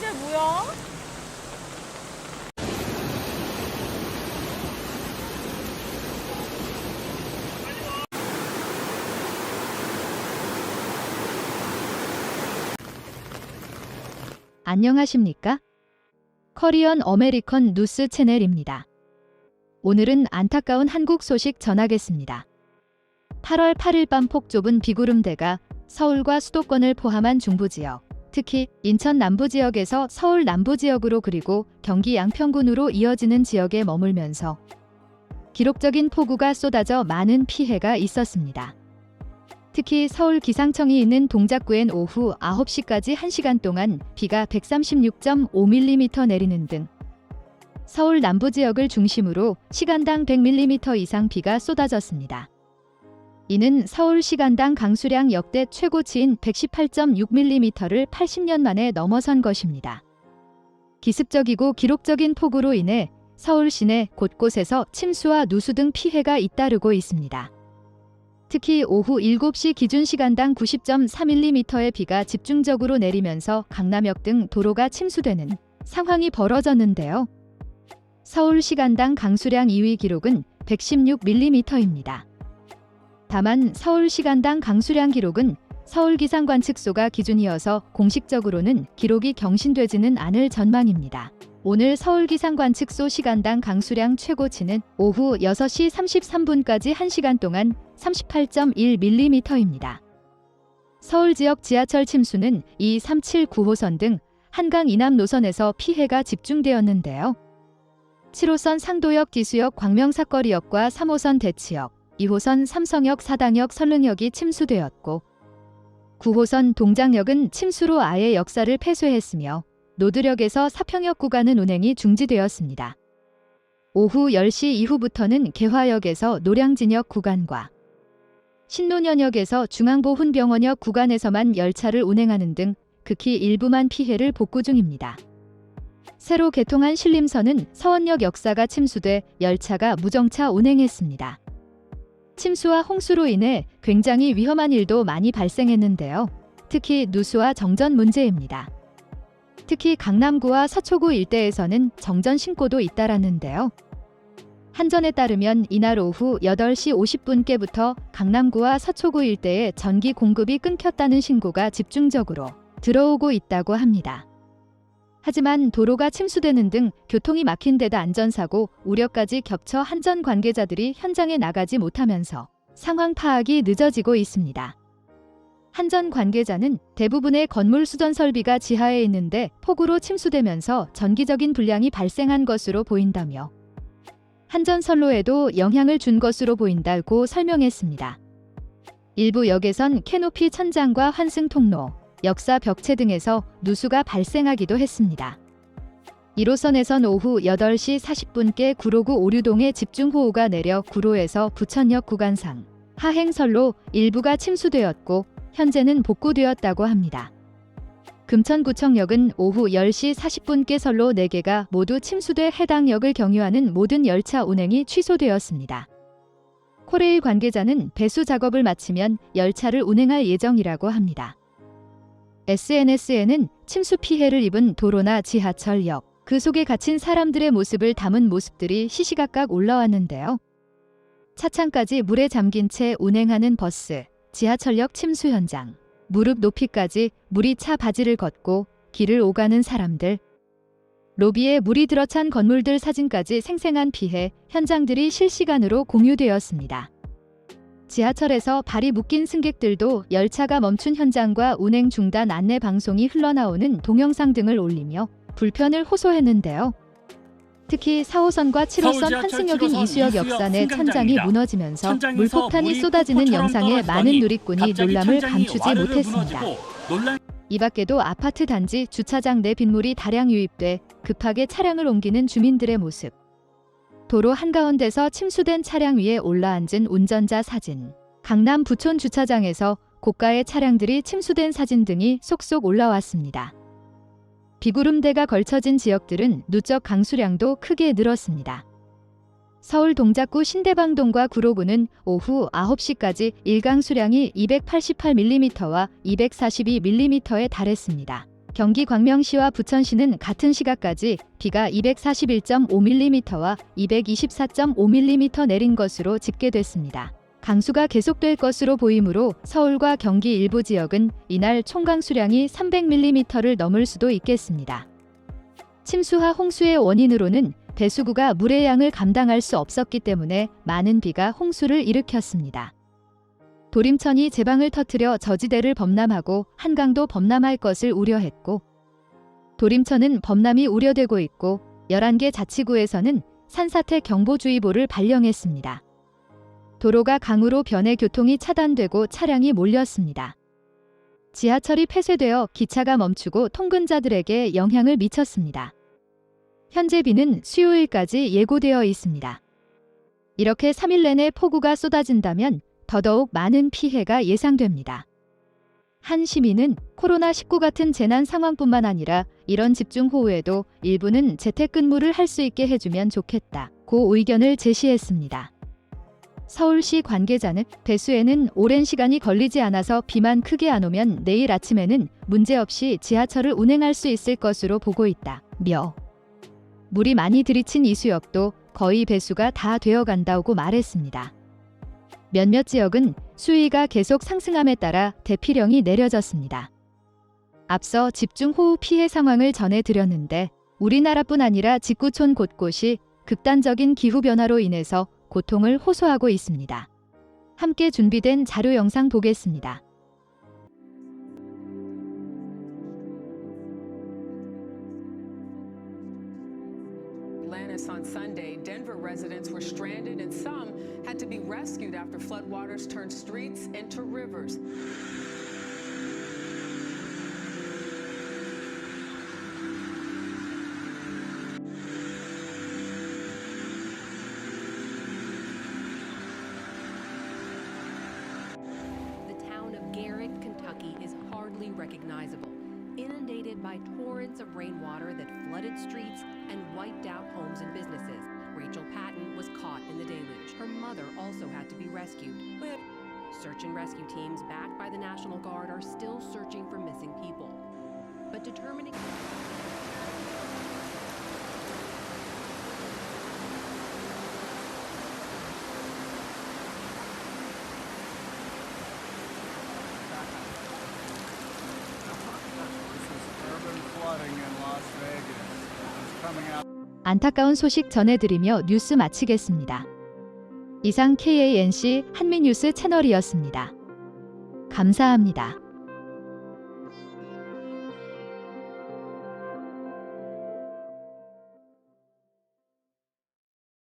저게 뭐야? 안녕하십니까? 커리언 어메리컨 뉴스 채널입니다. 오늘은 안타까운 한국 소식 전하겠습니다. 8월 8일 밤 폭 좁은 비구름대가 서울과 수도권을 포함한 중부 지역, 특히 인천 남부 지역에서 서울 남부 지역으로 그리고 경기 양평군으로 이어지는 지역에 머물면서 기록적인 폭우가 쏟아져 많은 피해가 있었습니다. 특히 서울 기상청이 있는 동작구엔 오후 9시까지 1시간 동안 비가 136.5mm 내리는 등 서울 남부 지역을 중심으로 시간당 100mm 이상 비가 쏟아졌습니다. 이는 서울 시간당 강수량 역대 최고치인 118.6mm를 80년 만에 넘어선 것입니다. 기습적이고 기록적인 폭우로 인해 서울 시내 곳곳에서 침수와 누수 등 피해가 잇따르고 있습니다. 특히 오후 7시 기준 시간당 90.3mm의 비가 집중적으로 내리면서 강남역 등 도로가 침수되는 상황이 벌어졌는데요. 서울 시간당 강수량 2위 기록은 116mm입니다. 다만 서울 시간당 강수량 기록은 서울 기상관측소가 기준이어서 공식적으로는 기록이 경신되지는 않을 전망입니다. 오늘 서울 기상관측소 시간당 강수량 최고치는 오후 6시 33분까지 1시간 동안 38.1mm입니다. 서울 지역 지하철 침수는 2, 3, 7, 9호선 등 한강 이남 노선에서 피해가 집중되었는데요. 7호선 상도역 기수역 광명사거리역과 3호선 대치역, 2호선 삼성역 사당역 설릉역이 침수되었고 9호선 동장역은 침수로 아예 역사를 폐쇄했으며 노드역에서 사평역 구간은 운행이 중지되었습니다. 오후 10시 이후부터는 개화역에서 노량진역 구간과 신논현역에서 중앙보훈병원역 구간에서만 열차를 운행하는 등 극히 일부만 피해를 복구 중입니다. 새로 개통한 신림선은 서원역 역사가 침수돼 열차가 무정차 운행했습니다. 침수와 홍수로 인해 굉장히 위험한 일도 많이 발생했는데요. 특히 누수와 정전 문제입니다. 특히 강남구와 서초구 일대에서는 정전 신고도 잇따랐는데요. 한전에 따르면 이날 오후 8시 50분께부터 강남구와 서초구 일대에 전기 공급이 끊겼다는 신고가 집중적으로 들어오고 있다고 합니다. 하지만 도로가 침수되는 등 교통이 막힌 데다 안전사고 우려까지 겹쳐 한전 관계자들이 현장에 나가지 못하면서 상황 파악이 늦어지고 있습니다. 한전 관계자는 대부분의 건물 수전 설비가 지하에 있는데 폭우로 침수되면서 전기적인 불량이 발생한 것으로 보인다며 한전 선로에도 영향을 준 것으로 보인다고 설명했습니다. 일부 역에선 캐노피 천장과 환승 통로, 역사 벽체 등에서 누수가 발생하기도 했습니다. 1호선에선 오후 8시 40분께 구로구 오류동에 집중호우가 내려 구로에서 부천역 구간상 하행선로 일부가 침수되었고 현재는 복구되었다고 합니다. 금천구청역은 오후 10시 40분께 선로 4개가 모두 침수돼 해당 역을 경유하는 모든 열차 운행이 취소되었습니다. 코레일 관계자는 배수 작업을 마치면 열차를 운행할 예정이라고 합니다. SNS에는 침수 피해를 입은 도로나 지하철역, 그 속에 갇힌 사람들의 모습을 담은 모습들이 시시각각 올라왔는데요. 차창까지 물에 잠긴 채 운행하는 버스, 지하철역 침수 현장, 무릎 높이까지 물이 차 바지를 걷고 길을 오가는 사람들, 로비에 물이 들어찬 건물들 사진까지 생생한 피해 현장들이 실시간으로 공유되었습니다. 지하철에서 발이 묶인 승객들도 열차가 멈춘 현장과 운행 중단 안내 방송이 흘러나오는 동영상 등을 올리며 불편을 호소했는데요. 특히 4호선과 7호선 서울 지하철 환승역인 7호선 이수역 역산의 천장이. 무너지면서 천장에서 물폭탄이 쏟아지는 영상에 많은 누리꾼이 놀람을 감추지 못했습니다. 놀란 이 밖에도 아파트 단지 주차장 내 빗물이 다량 유입돼 급하게 차량을 옮기는 주민들의 모습. 도로 한가운데서 침수된 차량 위에 올라앉은 운전자 사진. 강남 부촌 주차장에서 고가의 차량들이 침수된 사진 등이 속속 올라왔습니다. 비구름대가 걸쳐진 지역들은 누적 강수량도 크게 늘었습니다. 서울 동작구 신대방동과 구로구는 오후 9시까지 일강 수량이 288mm와 242mm에 달했습니다. 경기 광명시와 부천시는 같은 시각까지 비가 241.5mm와 224.5mm 내린 것으로 집계됐습니다. 강수가 계속될 것으로 보이므로 서울과 경기 일부 지역은 이날 총강수량이 300mm를 넘을 수도 있겠습니다. 침수와 홍수의 원인으로는 배수구가 물의 양을 감당할 수 없었기 때문에 많은 비가 홍수를 일으켰습니다. 도림천이 제방을 터뜨려 저지대를 범람하고 한강도 범람할 것을 우려했고 도림천은 범람이 우려되고 있고 11개 자치구에서는 산사태 경보주의보를 발령했습니다. 도로가 강으로 변해 교통이 차단되고 차량이 몰렸습니다. 지하철이 폐쇄되어 기차가 멈추고 통근자들에게 영향을 미쳤습니다. 현재 비는 수요일까지 예고되어 있습니다. 이렇게 3일 내내 폭우가 쏟아진다면 더더욱 많은 피해가 예상됩니다. 한 시민은 코로나19 같은 재난 상황뿐만 아니라 이런 집중호우에도 일부는 재택근무를 할 수 있게 해주면 좋겠다. 고 의견을 제시했습니다. 서울시 관계자는 배수에는 오랜 시간이 걸리지 않아서 비만 크게 안 오면 내일 아침에는 문제없이 지하철을 운행할 수 있을 것으로 보고 있다. 며 물이 많이 들이친 이수역도 거의 배수가 다 되어 간다고 말했습니다. 몇몇 지역은 수위가 계속 상승함에 따라 대피령이 내려졌습니다. 앞서 집중호우 피해 상황을 전해드렸는데 우리나라뿐 아니라 직구촌 곳곳이 극단적인 기후변화로 인해서 고통을 호소하고 있습니다. 함께 준비된 자료 영상 보겠습니다. Atlantis on Sunday, Denver residents were stranded and some had to be rescued after floodwaters turned streets into rivers. The town of Garrett, Kentucky is hardly recognizable, inundated by torrents of rainwater that flooded streets and wiped out homes mother also had to be rescued. Search and rescue teams backed by the National Guard are still searching for missing people. But determining This is urban flooding in Las Vegas. It's coming out. 안타까운 소식 전해드리며 뉴스 마치겠습니다. 이상 KANC 한민뉴스 채널이었습니다. 감사합니다.